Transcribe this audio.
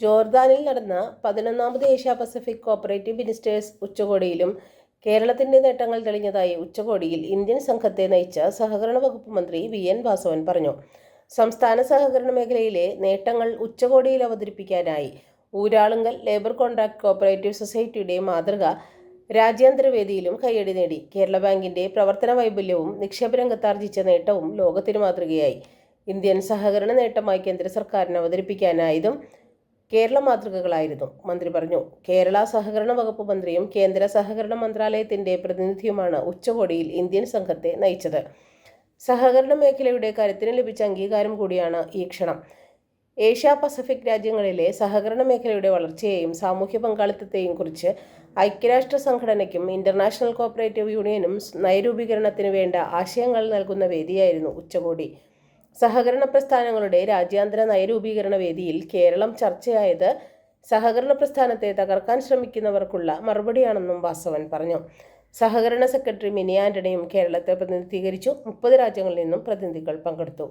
ജോർദാനിൽ നടന്ന പതിനൊന്നാമത് Asia Pacific cooperative ministers ഉച്ചകോടിയിലും കേരളത്തിന്റെ നേട്ടങ്ങൾ തെളിഞ്ഞതായി ഉച്ചകോടിയിൽ ഇന്ത്യൻ സംഘത്തെ നയിച്ച സഹകരണ വകുപ്പ് മന്ത്രി വി എൻ വാസവൻ പറഞ്ഞു. സംസ്ഥാന സഹകരണ മേഖലയിലെ നേട്ടങ്ങൾ ഉച്ചകോടിയിൽ അവതരിപ്പിക്കാനായി ഊരാളുങ്കൽ ലേബർ കോൺട്രാക്ട് കോപ്പറേറ്റീവ് സൊസൈറ്റിയുടെ മാതൃക രാജ്യാന്തര വേദിയിലും കയ്യടി നേടി. കേരള ബാങ്കിന്റെ പ്രവർത്തന വൈപുല്യവും നിക്ഷേപ രംഗത്താർജിച്ച നേട്ടവും ലോകത്തിന് മാതൃകയായി. ഇന്ത്യൻ സഹകരണ നേട്ടമായി കേന്ദ്ര സർക്കാരിന് അവതരിപ്പിക്കാനായതും കേരള മാതൃകകളായിരുന്നു. മന്ത്രി പറഞ്ഞു കേരള സഹകരണ വകുപ്പ് മന്ത്രിയും കേന്ദ്ര സഹകരണ മന്ത്രാലയത്തിന്റെ പ്രതിനിധിയുമാണ് ഉച്ചകോടിയിൽ ഇന്ത്യൻ സംഘത്തെ നയിച്ചത്. സഹകരണ മേഖലയുടെ കരുത്തിന് ലഭിച്ച അംഗീകാരം കൂടിയാണ് ഈ ക്ഷണം. ഏഷ്യ പസഫിക് രാജ്യങ്ങളിലെ സഹകരണ മേഖലയുടെ വളർച്ചയെയും സാമൂഹ്യ പങ്കാളിത്തത്തെയും കുറിച്ച് ഐക്യരാഷ്ട്ര സംഘടനയ്ക്കും ഇന്റർനാഷണൽ കോപ്പറേറ്റീവ് യൂണിയനും നയരൂപീകരണത്തിന് വേണ്ട ആശയങ്ങൾ നൽകുന്ന വേദിയായിരുന്നു ഉച്ചകോടി. സഹകരണ പ്രസ്ഥാനങ്ങളുടെ രാജ്യാന്തര നയരൂപീകരണ വേദിയിൽ കേരളം ചർച്ചയായത് സഹകരണ പ്രസ്ഥാനത്തെ തകർക്കാൻ ശ്രമിക്കുന്നവർക്കുള്ള മറുപടിയാണെന്നും വാസവൻ പറഞ്ഞു. സഹകരണ സെക്രട്ടറി മിനി ആന്റണിയും കേരളത്തെ പ്രതിനിധീകരിച്ചു. മുപ്പത് രാജ്യങ്ങളിൽ നിന്നും പ്രതിനിധികൾ പങ്കെടുത്തു.